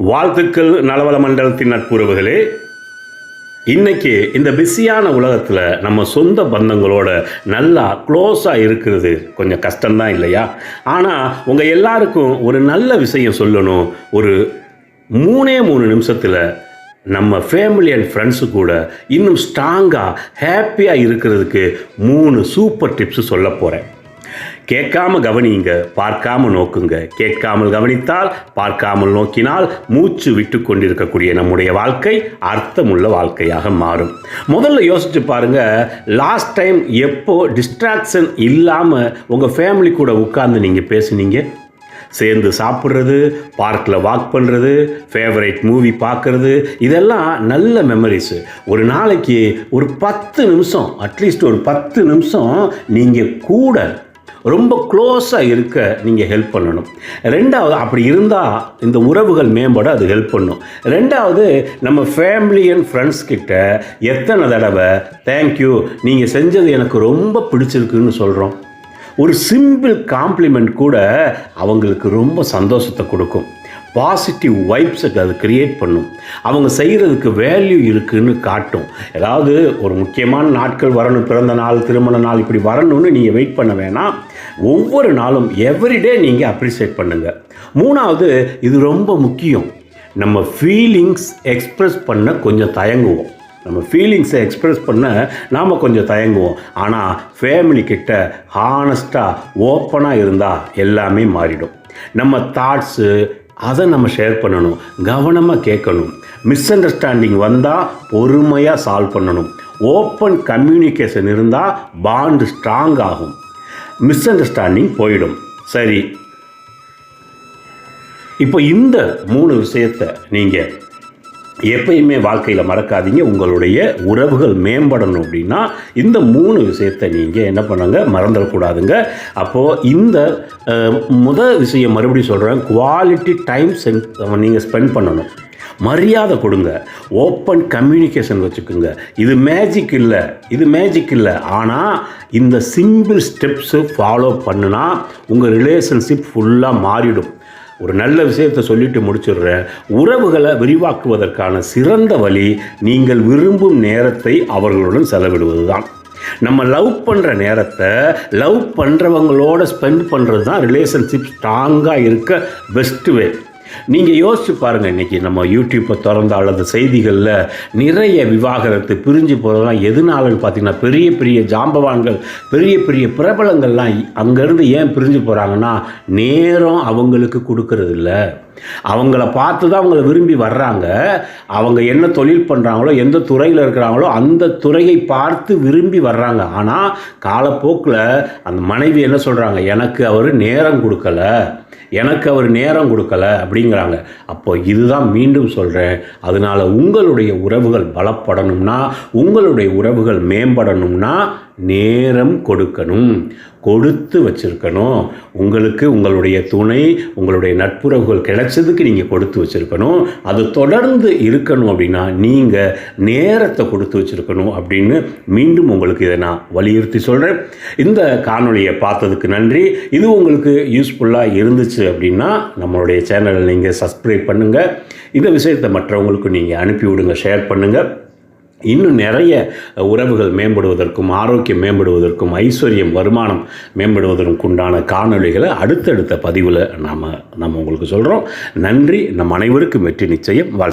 வாழ்த்துக்கள் நலவள மண்டலத்தின் நட்புறவுகளே. இன்னைக்கு இந்த பிஸியான உலகத்தில் நம்ம சொந்த பந்தங்களோட நல்லா க்ளோஸாக இருக்கிறது கொஞ்சம் கஷ்டம்தான் இல்லையா? ஆனால் உங்கள் எல்லாருக்கும் ஒரு நல்ல விஷயம் சொல்லணும். ஒரு மூணே மூணு நிமிஷத்தில் நம்ம ஃபேமிலி அண்ட் ஃப்ரெண்ட்ஸு கூட இன்னும் ஸ்ட்ராங்காக ஹாப்பியாக இருக்கிறதுக்கு மூணு சூப்பர் டிப்ஸு சொல்ல போகிறேன் கேட்காம கவனியுங்க பார்க்காம நோக்குங்க. கேட்காமல் கவனித்தால் பார்க்காமல் நோக்கினால் மூச்சு விட்டு கொண்டிருக்கக்கூடிய நம்முடைய வாழ்க்கை அர்த்தமுள்ள வாழ்க்கையாக மாறும். முதல்ல யோசிச்சு பாருங்க லாஸ்ட் டைம் எப்போ டிஸ்ட்ராக்ஷன் இல்லாமல் உங்கள் ஃபேமிலி கூட உட்கார்ந்து நீங்கள் பேசுனீங்க? சேர்ந்து சாப்பிட்றது பார்க்கில் வாக் பண்ணுறது ஃபேவரைட் மூவி பார்க்குறது இதெல்லாம் நல்ல மெமரிஸு ஒரு நாளைக்கு ஒரு பத்து நிமிஷம் அட்லீஸ்ட் ஒரு பத்து நிமிஷம் நீங்கள் கூட ரொம்ப க்ளோஸாக இருக்க நீங்கள் ஹெல்ப் பண்ணணும். ரெண்டாவது அப்படி இருந்தால் இந்த உறவுகள் மேம்பட அது ஹெல்ப் பண்ணும். ரெண்டாவது நம்ம ஃபேமிலி அண்ட் ஃப்ரெண்ட்ஸ் கிட்ட எத்தனை தடவை தேங்க்யூ நீங்கள் செஞ்சது எனக்கு ரொம்ப பிடிச்சிருக்குன்னு சொல்கிறோம் ஒரு சிம்பிள் காம்ப்ளிமெண்ட் கூட அவங்களுக்கு ரொம்ப சந்தோஷத்தை கொடுக்கும். பாசிட்டிவ் வைப்ஸை அது கிரியேட் பண்ணும். அவங்க செய்கிறதுக்கு வேல்யூ இருக்குதுன்னு காட்டும். ஏதாவது ஒரு முக்கியமான நாட்கள் வரணும் பிறந்த நாள் திருமண நாள் இப்படி வரணும்னு நீங்கள் வெயிட் பண்ண வேணாம். ஒவ்வொரு நாளும் எவ்ரிடே நீங்கள் அப்ரிசியேட் பண்ணுங்கள் மூணாவது இது ரொம்ப முக்கியம். நம்ம ஃபீலிங்ஸ் எக்ஸ்ப்ரெஸ் பண்ண கொஞ்சம் தயங்குவோம். நம்ம ஃபீலிங்ஸை எக்ஸ்ப்ரெஸ் பண்ண நாம் கொஞ்சம் தயங்குவோம். ஆனால் ஃபேமிலி கிட்ட ஹானஸ்ட்டாக ஓப்பனாக இருந்தால் எல்லாமே மாறிடும். நம்ம தாட்ஸு அதை நம்ம ஷேர் பண்ணணும். கவனமாக கேட்கணும். மிஸ் அண்டர்ஸ்டாண்டிங் வந்தால் பொறுமையாக சால்வ் பண்ணணும். ஓப்பன் கம்யூனிகேஷன் இருந்தால் பாண்டு ஸ்ட்ராங் ஆகும். மிஸ் அண்டர்ஸ்டாண்டிங் போயிடும். சரி. இப்போ இந்த மூணு விஷயத்தை நீங்கள் எப்பயுமே வாழ்க்கையில் மறக்காதீங்க. உங்களுடைய உறவுகள் மேம்படணும் அப்படின்னா இந்த மூணு விஷயத்தை நீங்கள் என்ன பண்ணுங்க மறந்துடக்கூடாதுங்க. அப்போது இந்த முதல் விஷயம் மறுபடியும் சொல்கிறேன் குவாலிட்டி டைம் சென் நீங்கள் ஸ்பெண்ட் பண்ணணும். மரியாதை கொடுங்க. ஓப்பன் கம்யூனிகேஷன் வச்சுக்கோங்க. இது மேஜிக் இல்லை. இது மேஜிக் இல்லை. ஆனால் இந்த சிம்பிள் ஸ்டெப்ஸு ஃபாலோ பண்ணுனா உங்கள் ரிலேஷன்ஷிப் ஃபுல்லாக மாறிடும். ஒரு நல்ல விஷயத்தை சொல்லிட்டு முடிச்சிடுறேன். உறவுகளை விரிவாக்குவதற்கான சிறந்த வழி நீங்கள் விரும்பும் நேரத்தை அவர்களுடன் செலவிடுவது தான் நம்ம லவ் பண்ணுற நேரத்தை லவ் பண்ணுறவங்களோட ஸ்பெண்ட் பண்ணுறது தான் ரிலேஷன்ஷிப் ஸ்ட்ராங்காக இருக்க பெஸ்ட் வே நீங்கள் யோசிச்சு பாருங்கள் இன்றைக்கி நம்ம யூடியூப்பை திறந்த அல்லது செய்திகளில் நிறைய விவாகரத்து பிரிஞ்சு போகிறதெல்லாம் எதுனாலன்னு பார்த்தீங்கன்னா பெரிய பெரிய ஜாம்பவான்கள் பெரிய பெரிய பிரபலங்கள்லாம் அங்கேருந்து ஏன் பிரிஞ்சு போகிறாங்கன்னா நேரம் அவங்களுக்கு கொடுக்கறது அவங்கள பார்த்து தான் அவங்கள விரும்பி வர்றாங்க. அவங்க என்ன தொழில் பண்ணுறாங்களோ எந்த துறையில் இருக்கிறாங்களோ அந்த துறையை பார்த்து விரும்பி வர்றாங்க. ஆனால் காலப்போக்கில் அந்த மனைவி என்ன சொல்கிறாங்க எனக்கு அவர் நேரம் கொடுக்கல. எனக்கு அவர் நேரம் கொடுக்கல அப்படிங்கிறாங்க. அப்போ இதுதான் மீண்டும் சொல்கிறேன் அதனால் உங்களுடைய உறவுகள் பலப்படணும்னா உங்களுடைய உறவுகள் மேம்படணும்னா நேரம் கொடுக்கணும். கொடுத்து வச்சுருக்கணும். உங்களுக்கு உங்களுடைய துணை உங்களுடைய நட்புறவுகள் கிடைச்சதுக்கு நீங்கள் கொடுத்து வச்சுருக்கணும். அது தொடர்ந்து இருக்கணும் அப்படின்னா நீங்கள் நேரத்தை கொடுத்து வச்சுருக்கணும் அப்படின்னு மீண்டும் உங்களுக்கு இதை நான் வலியுறுத்தி சொல்கிறேன் இந்த காணொலியை பார்த்ததுக்கு நன்றி. இது உங்களுக்கு யூஸ்ஃபுல்லாக இருந்துச்சு அப்படின்னா நம்மளுடைய சேனலை நீங்கள் சப்ஸ்கிரைப் பண்ணுங்கள் இந்த விஷயத்தை மற்றவங்களுக்கு நீங்கள் அனுப்பிவிடுங்க ஷேர் பண்ணுங்கள் இன்னும் நிறைய உறவுகள் மேம்படுவதற்கும் ஆரோக்கியம் மேம்படுவதற்கும் ஐஸ்வர்யம் வருமானம் மேம்படுவதற்கு உண்டான காணொளிகளை அடுத்தடுத்த பதிவில் நாம் நம்ம உங்களுக்கு சொல்கிறோம் நன்றி. நம் அனைவருக்கும் வெற்றி நிச்சயம். வாழ்